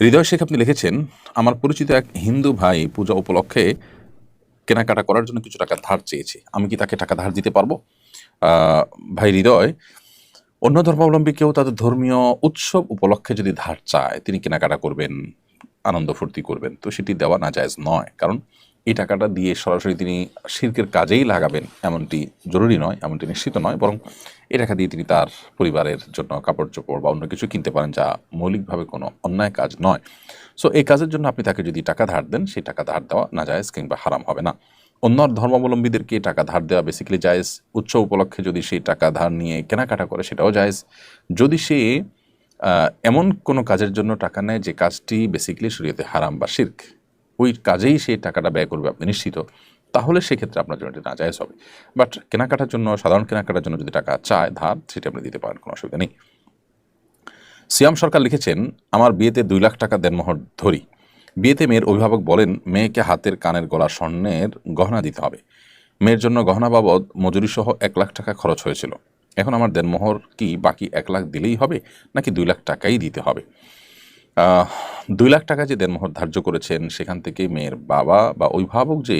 হৃদয় শেখ আপনি লিখেছেন, আমার পরিচিত এক হিন্দু ভাই পূজা উপলক্ষে কেনাকাটা করার জন্য কিছু টাকা ধার চেয়েছে। আমি কি তাকে টাকা ধার দিতে পারব? ভাই হৃদয়, অন্য ধর্মাবলম্বী কেউ তাদের ধর্মীয় উৎসব উপলক্ষে যদি ধার চায়, তিনি কেনাকাটা করবেন, আনন্দ ফুর্তি করবেন, তো সেটি দেওয়া না জায়েজ নয়। কারণ এই টাকাটা দিয়ে সরাসরি তিনি শিল্পের কাজেই লাগাবেন এমনটি জরুরি নয়, এমনটি নিশ্চিত নয়, বরং এই টাকা দিয়ে তিনি তার পরিবারের জন্য কাপড় চোপড় বা অন্য কিছু কিনতে পারেন যা মৌলিকভাবে কোনো অন্যায় কাজ নয়। সো এই কাজের জন্য আপনি তাকে যদি টাকা ধার দেন, সেই টাকা ধার দেওয়া না জায়েজ কিংবা হারাম হবে না। অন্য ধর্মাবলম্বীদেরকে টাকা ধার দেওয়া বেসিক্যালি জায়েজ। উৎসব উপলক্ষে যদি সেই টাকা ধার নিয়ে কেনাকাটা করে, সেটাও জায়েজ। যদি সে এমন কোনো কাজের জন্য টাকা নেয় যে কাজটি বেসিক্যালি শরীয়তে হারাম বা শির্ক ওই কাজেই সেই টাকাটা ব্যয় করবে আপনি নিশ্চিত। তাহলে সেক্ষেত্রে আপনার জন্য এটি নাজায়েজ হবে। বাট কেনাকাটার জন্য, সাধারণ কেনাকাটার জন্য যদি টাকা চায়, ধার, সেটা আপনি দিতে পারেন, কোনো অসুবিধা নেই। সিয়াম সরকার লিখেছেন, আমার বিয়েতে দুই লাখ টাকা দেনমোহর ধরি। বিয়েতে মেয়ের অভিভাবক বলেন, মেয়েকে হাতের কানের গলা স্বর্ণের গহনা দিতে হবে। মেয়ের জন্য গহনা বাবদ মজুরি সহ এক লাখ টাকা খরচ হয়েছিল। এখন আমার দেনমোহর কি বাকি এক লাখ দিলেই হবে, নাকি দুই লাখ টাকাই দিতে হবে? দুই লাখ টাকা যে দেনমোহর ধার্য করেছেন, সেখান থেকে মেয়ের বাবা বা অভিভাবক যে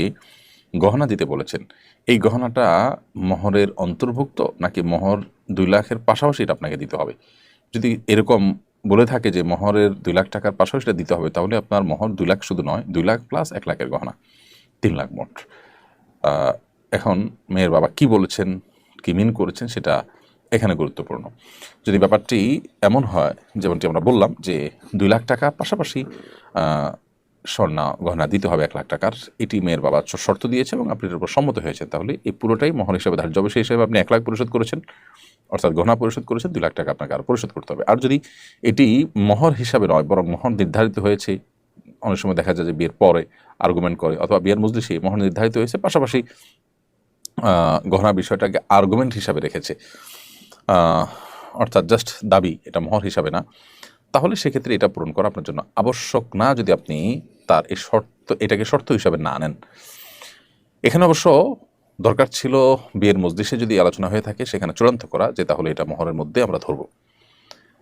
গহনা দিতে বলেছেন, এই গহনাটা মোহরের অন্তর্ভুক্ত নাকি মোহর দুই লাখের পাশাপাশি এটা আপনাকে দিতে হবে? যদি এরকম বলে থাকে যে মোহরের দুই লাখ টাকার পাশাপাশি দিতে হবে, তাহলে আপনার মোহর দুই লাখ শুধু নয়, দুই লাখ প্লাস এক লাখের গহনা, তিন লাখ মোট। এখন মেয়ের বাবা কি বলেছেন, কি মিন করেছেন, সেটা এখানে গুরুত্বপূর্ণ। যদি ব্যাপারটি এমন হয়, যেমনটি আমরা বললাম যে দুই লাখ টাকা পাশাপাশি স্বর্ণা গহনা দিতে হবে এক লাখ টাকার, এটি মেয়ের বাবা শর্ত দিয়েছে এবং আপনি এর উপর সম্মত হয়েছেন। তাহলে এই পুরোটাই মহর হিসেবে ধার্য হবে সেই হিসেবে আপনি এক লাখ পরিশোধ করেছেন। অর্থাৎ গহনা পরিশোধ করেছেন, দুই লাখ টাকা আপনাকে আরও পরিশোধ করতে হবে। আর যদি এটি মহর হিসাবে নয়, বরং মহর নির্ধারিত হয়েছে, অনেক সময় দেখা যায় যে বিয়ের পরে আর্গুমেন্ট করে অথবা বিয়ের মজলিসে মহর নির্ধারিত হয়েছে, পাশাপাশি গহনা বিষয়টাকে আর্গুমেন্ট হিসাবে রেখেছে। অর্থাৎ জাস্ট দাবি, এটা মহর হিসাবে না, তাহলে সেক্ষেত্রে এটা পূরণ করা আপনার জন্য আবশ্যক না যদি আপনি তার এই শর্ত, এটাকে শর্ত হিসাবে না নেন। এখানে অবশ্য দরকার ছিল বিয়ের মজলিসে যদি আলোচনা হয়ে থাকে, সেখানে চূড়ান্ত করা যে তাহলে এটা মহরের মধ্যে আমরা ধরবো।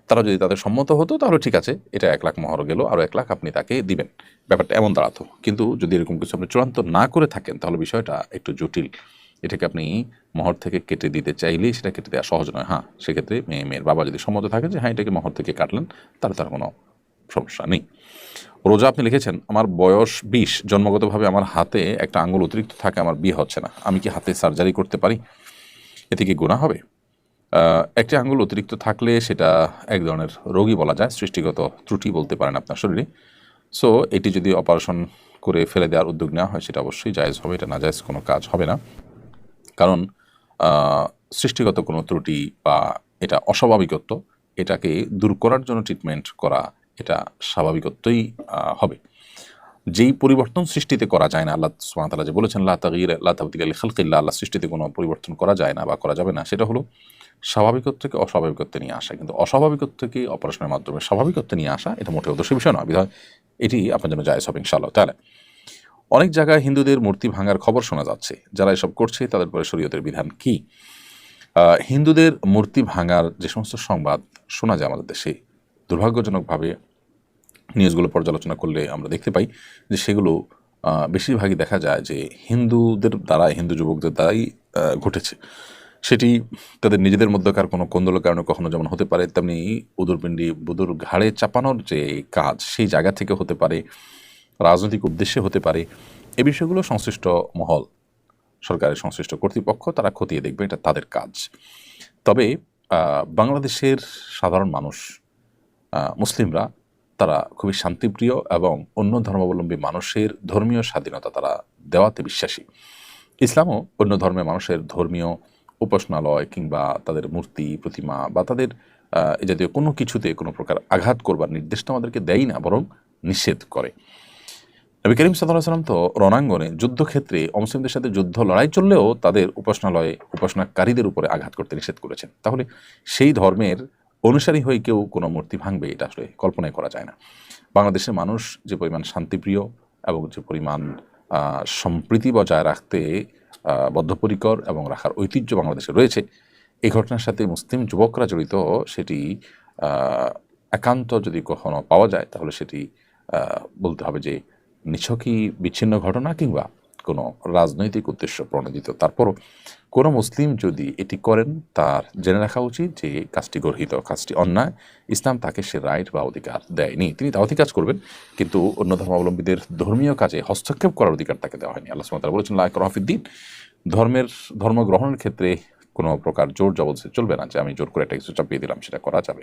তারা যদি তাদের সম্মত হতো, তাহলে ঠিক আছে, এটা এক লাখ মহর গেল, আরও এক লাখ আপনি তাকে দিবেন। ব্যাপারটা এমন দাঁড়াতো। কিন্তু যদি এরকম কিছু আপনি চূড়ান্ত না করে থাকেন, তাহলে বিষয়টা একটু জটিল। এটাকে আপনি মহর থেকে কেটে দিতে চাইলেই সেটা কেটে দেওয়া সহজ নয়। হ্যাঁ সেক্ষেত্রে মেয়ে মেয়ের বাবা যদি সম্মত থাকে যে হ্যাঁ এটাকে মহর থেকে কাটলেন, তাহলে তার কোনো সমস্যা নেই। রোজা আপনি লিখেছেন, আমার বয়স বিশ, জন্মগতভাবে আমার হাতে একটা আঙ্গুল অতিরিক্ত থাকে, আমার বিয়ে হচ্ছে না। আমি কি হাতে সার্জারি করতে পারি? এতে কি গুণা হবে? একটি আঙ্গুল অতিরিক্ত থাকলে সেটা এক ধরনের রোগী বলা যায়, সৃষ্টিগত ত্রুটি বলতে পারেন আপনার শরীরে। সো, এটি যদি অপারেশন করে ফেলে দেওয়ার উদ্যোগ নেওয়া হয়, সেটা অবশ্যই জায়েজ হবে, এটা না জায়জ কোনো কাজ হবে না। কারণ সৃষ্টিগত কোনো ত্রুটি বা এটা অস্বাভাবিকত্ব, এটাকে দূর করার জন্য ট্রিটমেন্ট করা এটা স্বাভাবিকত্বই হবে। যেই পরিবর্তন সৃষ্টিতে করা যায় না, আল্লাহ সুবহানাহু যে বলেছেন, লা তাগয়ির লা তাবদিলা লিখালকিল্লাহ আল্লাহ সৃষ্টিতে কোনো পরিবর্তন করা যায় না বা করা যাবে না, সেটা হলো স্বাভাবিকত্বকে অস্বাভাবিকত্বে নিয়ে আসা। কিন্তু অস্বাভাবিকত্ব থেকে অপারেশনের মাধ্যমে স্বাভাবিকত্বে নিয়ে আসা, এটা মোটেও দোষের বিষয় নয়। বিধায় এটি আপনার জন্য জায়জ হবে ইনশাআল্লাহ তাহলে অনেক জায়গায় হিন্দুদের মূর্তি ভাঙার খবর শোনা যাচ্ছে। যারা এসব করছে, তাদের পরে শরীয়তের বিধান কি? হিন্দুদের মূর্তি ভাঙার যে সমস্ত সংবাদ শোনা যায় আমাদের দেশে, দুর্ভাগ্যজনকভাবে নিউজগুলো পর্যালোচনা করলে আমরা দেখতে পাই যে সেগুলো বেশিরভাগই দেখা যায় যে হিন্দুদের দ্বারা হিন্দু যুবকদের দ্বারাই ঘটেছে। সেটি তাদের নিজেদের মধ্যকার কোনো কোন্দলের কারণে কখনো যেমন হতে পারে, তেমনি উদুরপিণ্ডি বুদুর ঘাড়ে চাপানোর যে কাজ, সেই জায়গা থেকে হতে পারে। রাজনৈতিক উদ্দেশ্যে হতে পারে, এ বিষয়গুলো সংশ্লিষ্ট মহল, সরকারের সংশ্লিষ্ট কর্তৃপক্ষ, তারা খতিয়ে দেখবে, এটা তাদের কাজ। তবে বাংলাদেশের সাধারণ মানুষ মুসলিমরা, তারা খুবই শান্তিপ্রিয় এবং অন্য ধর্মাবলম্বী মানুষের ধর্মীয় স্বাধীনতা তারা দেওয়াতে বিশ্বাসী। ইসলামও অন্য ধর্মের মানুষের ধর্মীয় উপাসনালয় কিংবা তাদের মূর্তি, প্রতিমা বা তাদের এ জাতীয় কোনো কিছুতে কোনো প্রকার আঘাত করবার নির্দেশ তো আমাদেরকে দেয় না, বরং নিষেধ করে। নবী করিম সাল্লাম তো রণাঙ্গনে যুদ্ধক্ষেত্রে অমুসলিমদের সাথে যুদ্ধ, লড়াই চললেও তাদের উপাসনালয়ে, উপাসনাকারীদের উপরে আঘাত করতে নিষেধ করেছেন। তাহলে সেই ধর্মের অনুসারী হয়ে কেউ কোনো মূর্তি ভাঙবে, এটা আসলে কল্পনাই করা যায় না। বাংলাদেশের মানুষ যে পরিমাণ শান্তিপ্রিয় এবং যে পরিমাণ সম্প্রীতি বজায় রাখতে বদ্ধপরিকর এবং রাখার ঐতিহ্য বাংলাদেশে রয়েছে এই ঘটনার সাথে মুসলিম যুবকরা জড়িত, সেটি একান্ত যদি কখনো পাওয়া যায়, তাহলে সেটি বলতে হবে যে নিছকই বিচ্ছিন্ন ঘটনা কিংবা কোনো রাজনৈতিক উদ্দেশ্য প্রণোদিত। তারপরও কোনো মুসলিম যদি এটি করেন, তার জেনে রাখা উচিত যে কাজটি গর্হিত, কাজটি অন্যায়। ইসলাম তাকে সে রাইট বা অধিকার দেয়নি। তিনি দাওয়াতি কাজ করবেন, কিন্তু অন্য ধর্মাবলম্বীদের ধর্মীয় কাজে হস্তক্ষেপ করার অধিকার তাকে দেওয়া হয়নি। আল্লাহ তাআলা বলেছেন লাইক রহফিদ্দিন ধর্মের, ধর্ম গ্রহণের ক্ষেত্রে কোনো প্রকার জোর জবরদস্তি চলবে না যে আমি জোর করে একটা কিছু চাপিয়ে দিলাম, সেটা করা যাবে না।